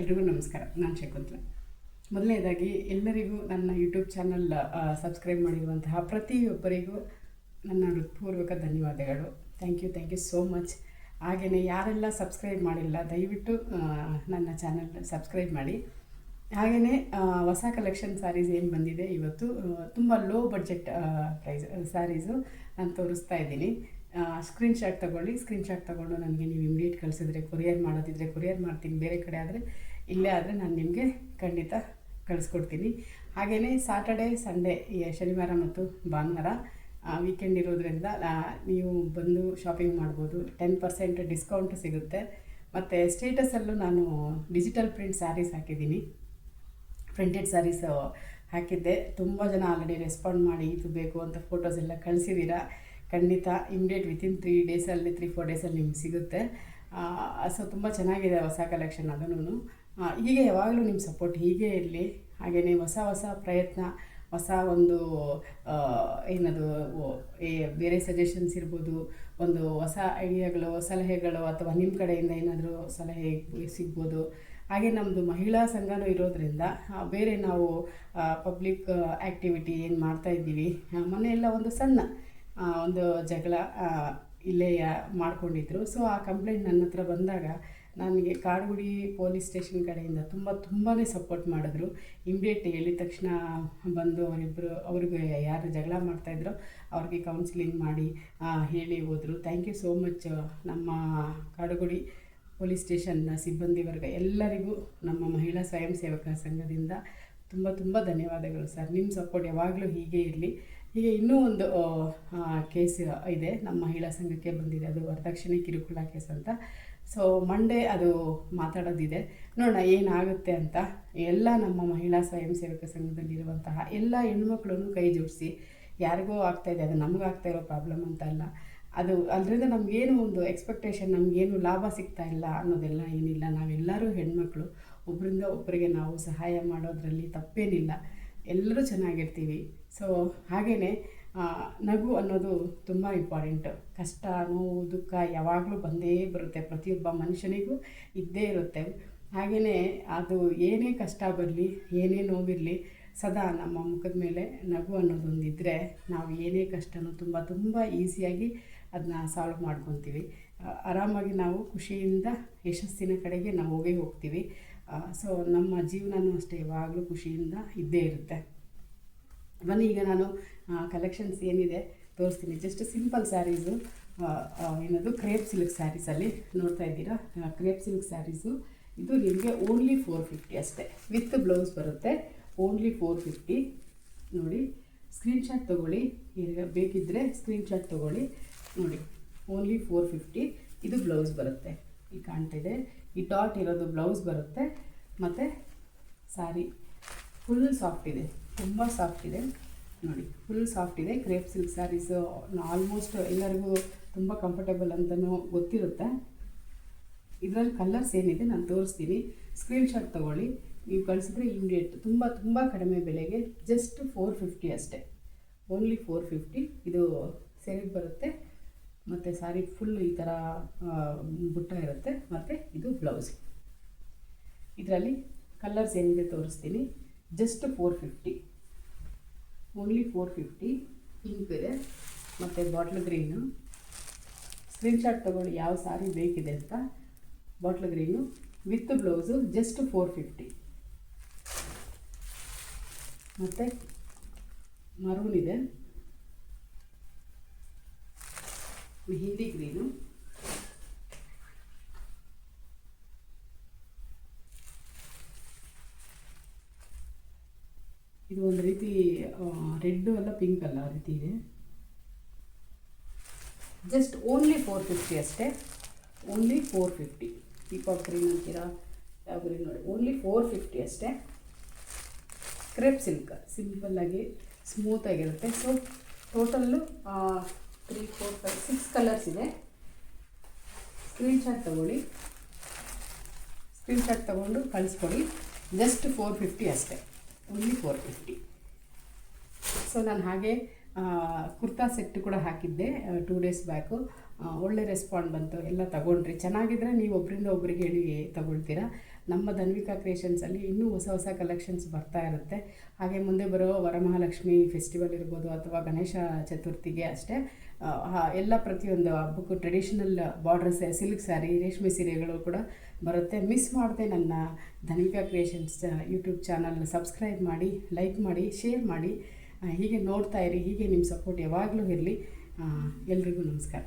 ಎಲ್ರಿಗೂ ನಮಸ್ಕಾರ. ನಾನು ಶಕುಂತಲ. ಮೊದಲನೇದಾಗಿ, ಎಲ್ಲರಿಗೂ ನನ್ನ ಯೂಟ್ಯೂಬ್ ಚಾನಲ್ ಸಬ್ಸ್ಕ್ರೈಬ್ ಮಾಡಿರುವಂತಹ ಪ್ರತಿಯೊಬ್ಬರಿಗೂ ನನ್ನ ಹೃತ್ಪೂರ್ವಕ ಧನ್ಯವಾದಗಳು. Thank you thank you so much ಹಾಗೆಯೇ ಯಾರೆಲ್ಲ ಸಬ್ಸ್ಕ್ರೈಬ್ ಮಾಡಿಲ್ಲ, ದಯವಿಟ್ಟು ನನ್ನ ಚಾನಲ್ ಸಬ್ಸ್ಕ್ರೈಬ್ ಮಾಡಿ. ಹಾಗೆಯೇ ಹೊಸ ಕಲೆಕ್ಷನ್ ಸ್ಯಾರೀಸ್ ಏನು ಬಂದಿದೆ, ಇವತ್ತು ತುಂಬ ಲೋ ಬಡ್ಜೆಟ್ ಪ್ರೈಸ್ ಸ್ಯಾರೀಸು ನಾನು ತೋರಿಸ್ತಾ ಇದ್ದೀನಿ. ಸ್ಕ್ರೀನ್ಶಾಟ್ ತೊಗೊಳ್ಳಿ. ಸ್ಕ್ರೀನ್ಶಾಟ್ ತೊಗೊಂಡು ನನಗೆ ನೀವು ಇಮಿಡಿಯೇಟ್ ಕಳಿಸಿದ್ರೆ ಕೊರಿಯರ್ ಮಾಡೋದಿದ್ರೆ ಕೊರಿಯರ್ ಮಾಡ್ತೀನಿ. ಬೇರೆ ಕಡೆ ಆದರೆ ಇಲ್ಲೇ ಆದರೆ ನಾನು ನಿಮಗೆ ಖಂಡಿತ ಕಳಿಸ್ಕೊಡ್ತೀನಿ. ಹಾಗೆಯೇ ಸಾಟರ್ಡೆ ಸಂಡೇ ಶನಿವಾರ ಮತ್ತು ಭಾನುವಾರ ವೀಕೆಂಡ್ ಇರೋದ್ರಿಂದ ನೀವು ಬಂದು ಶಾಪಿಂಗ್ ಮಾಡ್ಬೋದು. ಟೆನ್ ಪರ್ಸೆಂಟ್ ಡಿಸ್ಕೌಂಟ್ ಸಿಗುತ್ತೆ. ಮತ್ತು ಸ್ಟೇಟಸಲ್ಲೂ ನಾನು ಡಿಜಿಟಲ್ ಪ್ರಿಂಟ್ ಸ್ಯಾರೀಸ್ ಹಾಕಿದ್ದೀನಿ. ಪ್ರಿಂಟೆಡ್ ಸ್ಯಾರೀಸ್ ಹಾಕಿದ್ದೆ. ತುಂಬ ಜನ ಆಲ್ರೆಡಿ ರೆಸ್ಪಾಂಡ್ ಮಾಡಿ, ಇದು ಬೇಕು ಅಂತ ಫೋಟೋಸ್ ಎಲ್ಲ ಕಳಿಸಿದ್ದೀರಾ ಖಂಡಿತ ಇಮ್ಡಿಯೇಟ್ ವಿತಿನ್ ತ್ರೀ ಡೇಸಲ್ಲಿ ತ್ರೀ ಫೋರ್ ಡೇಸಲ್ಲಿ ನಿಮ್ಗೆ ಸಿಗುತ್ತೆ. ಸೊ ತುಂಬ ಚೆನ್ನಾಗಿದೆ ಹೊಸ ಕಲೆಕ್ಷನ್ ಅದೂ ಹೀಗೆ ಯಾವಾಗಲೂ ನಿಮ್ಮ ಸಪೋರ್ಟ್ ಹೀಗೆ ಇರಲಿ. ಹಾಗೆಯೇ ಹೊಸ ಹೊಸ ಪ್ರಯತ್ನ, ಹೊಸ ಒಂದು ಏನದು ಬೇರೆ ಸಜೆಷನ್ಸ್ ಇರ್ಬೋದು, ಒಂದು ಹೊಸ ಐಡಿಯಾಗಳು ಸಲಹೆಗಳು, ಅಥವಾ ನಿಮ್ಮ ಕಡೆಯಿಂದ ಏನಾದರೂ ಸಲಹೆ ಸಿಗ್ಬೋದು. ಹಾಗೆ ನಮ್ಮದು ಮಹಿಳಾ ಸಂಘನೂ ಇರೋದರಿಂದ ಬೇರೆ ನಾವು ಪಬ್ಲಿಕ್ ಆ್ಯಕ್ಟಿವಿಟಿ ಏನು ಮಾಡ್ತಾ ಇದ್ದೀವಿ. ಎಲ್ಲ ಒಂದು ಸಣ್ಣ ಒಂದು ಜಗಳ ಇಲ್ಲೇ ಮಾಡ್ಕೊಂಡಿದ್ರು. ಸೊ ಆ ಕಂಪ್ಲೇಂಟ್ ನನ್ನ ಹತ್ರ ಬಂದಾಗ ನನಗೆ ಕಾಡುಗುಡಿ ಪೊಲೀಸ್ ಸ್ಟೇಷನ್ ಕಡೆಯಿಂದ ತುಂಬ ತುಂಬಾ ಸಪೋರ್ಟ್ ಮಾಡಿದ್ರು. ಇಮ್ಡಿಯೇಟ್ ಹೇಳಿದ ತಕ್ಷಣ ಬಂದು ಅವರಿಬ್ಬರು ಅವ್ರಿಗೆ ಯಾರು ಜಗಳ ಮಾಡ್ತಾಯಿದ್ರು ಅವ್ರಿಗೆ ಕೌನ್ಸಿಲಿಂಗ್ ಮಾಡಿ ಹೇಳಿ ಹೋದರು. ಥ್ಯಾಂಕ್ ಯು ಸೋ ಮಚ್ ನಮ್ಮ ಕಾಡುಗುಡಿ ಪೊಲೀಸ್ ಸ್ಟೇಷನ್ನ ಸಿಬ್ಬಂದಿ ವರ್ಗ ಎಲ್ಲರಿಗೂ, ನಮ್ಮ ಮಹಿಳಾ ಸ್ವಯಂ ಸೇವಕ ಸಂಘದಿಂದ ತುಂಬ ತುಂಬ ಧನ್ಯವಾದಗಳು ಸರ್. ನಿಮ್ಮ ಸಪೋರ್ಟ್ ಯಾವಾಗಲೂ ಹೀಗೆ ಇರಲಿ. ಹೀಗೆ ಇನ್ನೂ ಒಂದು ಕೇಸ್ ಇದೆ. ನಮ್ಮ ಮಹಿಳಾ ಸಂಘಕ್ಕೆ ಬಂದಿದೆ. ಅದು ವರದಕ್ಷಿಣೆ ಕಿರುಕುಳ ಕೇಸ್ ಅಂತ. ಸೊ ಮಂಡೇ ಅದು ಮಾತಾಡೋದಿದೆ. ನೋಡೋಣ ಏನಾಗುತ್ತೆ ಅಂತ ಎಲ್ಲ ನಮ್ಮ ಮಹಿಳಾ ಸ್ವಯಂ ಸೇವಕ ಸಂಘದಲ್ಲಿರುವಂತಹ ಎಲ್ಲ ಹೆಣ್ಮಕ್ಳು ಕೈ ಜೋಡಿಸಿ, ಯಾರಿಗೋ ಆಗ್ತಾಯಿದೆ ಅದು ನಮಗೂ ಇರೋ ಪ್ರಾಬ್ಲಮ್ ಅಂತ ಅಲ್ಲ, ಅದು ಅದರಿಂದ ನಮಗೇನು ಒಂದು ಎಕ್ಸ್ಪೆಕ್ಟೇಷನ್ ನಮಗೇನು ಲಾಭ ಸಿಗ್ತಾ ಇಲ್ಲ ಅನ್ನೋದೆಲ್ಲ ಏನಿಲ್ಲ. ನಾವೆಲ್ಲರೂ ಹೆಣ್ಮಕ್ಳು ಒಬ್ಬರಿಂದ ಒಬ್ಬರಿಗೆ ನಾವು ಸಹಾಯ ಮಾಡೋದರಲ್ಲಿ ತಪ್ಪೇನಿಲ್ಲ. ಎಲ್ಲರೂ ಚೆನ್ನಾಗಿರ್ತೀವಿ. ಸೊ ಹಾಗೆಯೇ ನಗು ಅನ್ನೋದು ತುಂಬ ಇಂಪಾರ್ಟೆಂಟ್ ಕಷ್ಟ, ನೋವು, ದುಃಖ ಯಾವಾಗಲೂ ಬಂದೇ ಬರುತ್ತೆ. ಪ್ರತಿಯೊಬ್ಬ ಮನುಷ್ಯನಿಗೂ ಇದ್ದೇ ಇರುತ್ತೆ. ಹಾಗೆಯೇ ಅದು ಏನೇ ಕಷ್ಟ ಬರಲಿ, ಏನೇ ನೋವಿರಲಿ, ಸದಾ ನಮ್ಮ ಮುಖದ ಮೇಲೆ ನಗು ಅನ್ನೋದೊಂದಿದ್ದರೆ ನಾವು ಏನೇ ಕಷ್ಟನೂ ತುಂಬ ತುಂಬ ಈಸಿಯಾಗಿ ಅದನ್ನ ಸಾಲ್ವ್ ಮಾಡ್ಕೊತೀವಿ. ಆರಾಮಾಗಿ ನಾವು ಖುಷಿಯಿಂದ ಯಶಸ್ಸಿನ ಕಡೆಗೆ ನಾವು ಹೋಗೇ ಹೋಗ್ತೀವಿ. ಸೊ ನಮ್ಮ ಜೀವನನೂ ಅಷ್ಟೇ, ಯಾವಾಗಲೂ ಖುಷಿಯಿಂದ ಇದ್ದೇ ಇರುತ್ತೆ. ಬನ್ನಿ, ಈಗ ನಾನು ಕಲೆಕ್ಷನ್ಸ್ ಏನಿದೆ ತೋರಿಸ್ತೀನಿ. ಜಸ್ಟ್ ಸಿಂಪಲ್ ಸ್ಯಾರೀಸು ಏನದು ಕ್ರೇಪ್ ಸಿಲ್ಕ್ ಸ್ಯಾರೀಸಲ್ಲಿ ನೋಡ್ತಾ ಇದ್ದೀರಾ? ಕ್ರೇಪ್ ಸಿಲ್ಕ್ ಸ್ಯಾರೀಸು ಇದು ನಿಮಗೆ ಓನ್ಲಿ ಫೋರ್ ಫಿಫ್ಟಿ ಅಷ್ಟೇ. ವಿತ್ ಬ್ಲೌಸ್ ಬರುತ್ತೆ ಓನ್ಲಿ ಫೋರ್ ಫಿಫ್ಟಿ ನೋಡಿ ಸ್ಕ್ರೀನ್ಶಾಟ್ ತೊಗೊಳ್ಳಿ. ಬೇಕಿದ್ದರೆ ಸ್ಕ್ರೀನ್ಶಾಟ್ ತೊಗೊಳ್ಳಿ. ನೋಡಿ ಓನ್ಲಿ ಫೋರ್ ಫಿಫ್ಟಿ ಇದು ಬ್ಲೌಸ್ ಬರುತ್ತೆ. ಈ ಕಾಣ್ತಿದೆ. ಈ ಡಾಟ್ ಇರೋದು ಬ್ಲೌಸ್ ಬರುತ್ತೆ. ಮತ್ತು ಸ್ಯಾರಿ ಫುಲ್ ಸಾಫ್ಟ್ ಇದೆ. ತುಂಬ ಸಾಫ್ಟ್ ಇದೆ. ನೋಡಿ ಫುಲ್ ಸಾಫ್ಟ್ ಇದೆ. ಕ್ರೇಪ್ ಸಿಲ್ಕ್ ಸ್ಯಾರೀಸು ಆಲ್ಮೋಸ್ಟ್ ಎಲ್ಲರಿಗೂ ತುಂಬ ಕಂಫರ್ಟಬಲ್ ಅಂತಲೂ ಗೊತ್ತಿರುತ್ತೆ. ಇದರಲ್ಲಿ ಕಲರ್ಸ್ ಏನಿದೆ ನಾನು ತೋರಿಸ್ತೀನಿ. ಸ್ಕ್ರೀನ್ಶಾಟ್ ತೊಗೊಳ್ಳಿ. ನೀವು ಕಳಿಸಿದ್ರೆ ಇಮಿಡಿಯೇಟ್ ತುಂಬ ತುಂಬ ಕಡಿಮೆ ಬೆಲೆಗೆ ಜಸ್ಟ್ ಫೋರ್ ಫಿಫ್ಟಿ ಅಷ್ಟೇ. ಓನ್ಲಿ ಫೋರ್ ಫಿಫ್ಟಿ ಇದು ಸೆರೆಗೆ ಬರುತ್ತೆ. ಮತ್ತು ಸಾರಿ ಫುಲ್ ಈ ಥರ ಬುಟ್ಟ ಇರುತ್ತೆ. ಮತ್ತು ಇದು ಬ್ಲೌಸ್ ಇದರಲ್ಲಿ ಕಲರ್ಸ್ ಏನಿದೆ ತೋರಿಸ್ತೀನಿ. Just four fifty only four fifty pink ಇದೆ ಮತ್ತು ಬಾಟ್ಲ್ ಗ್ರೀನು ಸ್ಕ್ರೀನ್ಶಾಟ್ ತೊಗೊಳ್ಳಿ ಯಾವ ಸಾರಿ ಬೇಕಿದೆ ಅಂತ bottle green with blouse just four fifty ಮತ್ತು ಮರೂನ್ ಇದೆ. ಹಿಂದಿ ಗ್ರೀನು ಇದು ಒಂದು ರೀತಿ ರೆಡ್ಡು ಅಲ್ಲ ಪಿಂಕ್ ಅಲ್ಲ ಆ ರೀತಿ ಇದೆ. ಜಸ್ಟ್ ಓನ್ಲಿ ಫೋರ್ ಫಿಫ್ಟಿ ಅಷ್ಟೇ. Only four fifty peacock green ಅಂತೀರಾ? ಯಾವ ಗ್ರೀನ್ ನೋಡಿ? ಓನ್ಲಿ ಫೋರ್ ಫಿಫ್ಟಿ ಅಷ್ಟೇ. ಕ್ರೆಪ್ ಸಿಲ್ಕ್ ಸಿಂಪಲ್ಲಾಗಿ ಸ್ಮೂತಾಗಿರುತ್ತೆ so total three four five six colours ಇದೆ. ಸ್ಕ್ರೀನ್ಶಾಟ್ ತೊಗೊಳ್ಳಿ. ಸ್ಕ್ರೀನ್ಶಾಟ್ ತೊಗೊಂಡು ಕಳಿಸ್ಕೊಡಿ. ಜಸ್ಟ್ ಫೋರ್ ಫಿಫ್ಟಿ ಅಷ್ಟೇ. ಓನ್ಲಿ ಫೋರ್ ಫಿಫ್ಟಿ ಸೊ ನಾನು ಹಾಗೆ ಕುರ್ತಾ ಸೆಟ್ ಕೂಡ ಹಾಕಿದ್ದೆ ಟೂ ಡೇಸ್ ಬ್ಯಾಕು ಒಳ್ಳೆ ರೆಸ್ಪಾಂಡ್ ಬಂತು. ಎಲ್ಲ ತಗೊಂಡ್ರಿ. ಚೆನ್ನಾಗಿದ್ರೆ ನೀವು ಒಬ್ಬರಿಂದ ಒಬ್ಬರಿಗೆ ಹೇಳಿ ತಗೊಳ್ತೀರಾ. ನಮ್ಮ ಧನ್ವಿಕಾ ಕ್ರಿಯೇಷನ್ಸಲ್ಲಿ ಇನ್ನೂ ಹೊಸ ಹೊಸ ಕಲೆಕ್ಷನ್ಸ್ ಬರ್ತಾ ಇರುತ್ತೆ. ಹಾಗೆ ಮುಂದೆ ಬರೋ ವರಮಹಾಲಕ್ಷ್ಮಿ ಫೆಸ್ಟಿವಲ್ ಇರ್ಬೋದು ಅಥವಾ ಗಣೇಶ ಚತುರ್ಥಿಗೆ ಅಷ್ಟೇ. ಎಲ್ಲ ಪ್ರತಿಯೊಂದು ಹಬ್ಬಕ್ಕೂ ಟ್ರೆಡಿಷನಲ್ ಬಾರ್ಡರ್ಸ್ ಸಿಲ್ಕ್ ಸ್ಯಾರಿ ರೇಷ್ಮೆ ಸೀರೆಗಳು ಕೂಡ ಬರುತ್ತೆ. ಮಿಸ್ ಮಾಡದೆ ನನ್ನ Dhanika creations YouTube channel subscribe ಮಾಡಿ ಲೈಕ್ ಮಾಡಿ ಶೇರ್ ಮಾಡಿ ಹೀಗೆ ನೋಡ್ತಾ ಇರಿ, ಹೀಗೆ ನಿಮ್ಮ ಸಪೋರ್ಟ್ ಯಾವಾಗಲೂ ಇರಲಿ. ಎಲ್ರಿಗೂ ನಮಸ್ಕಾರ.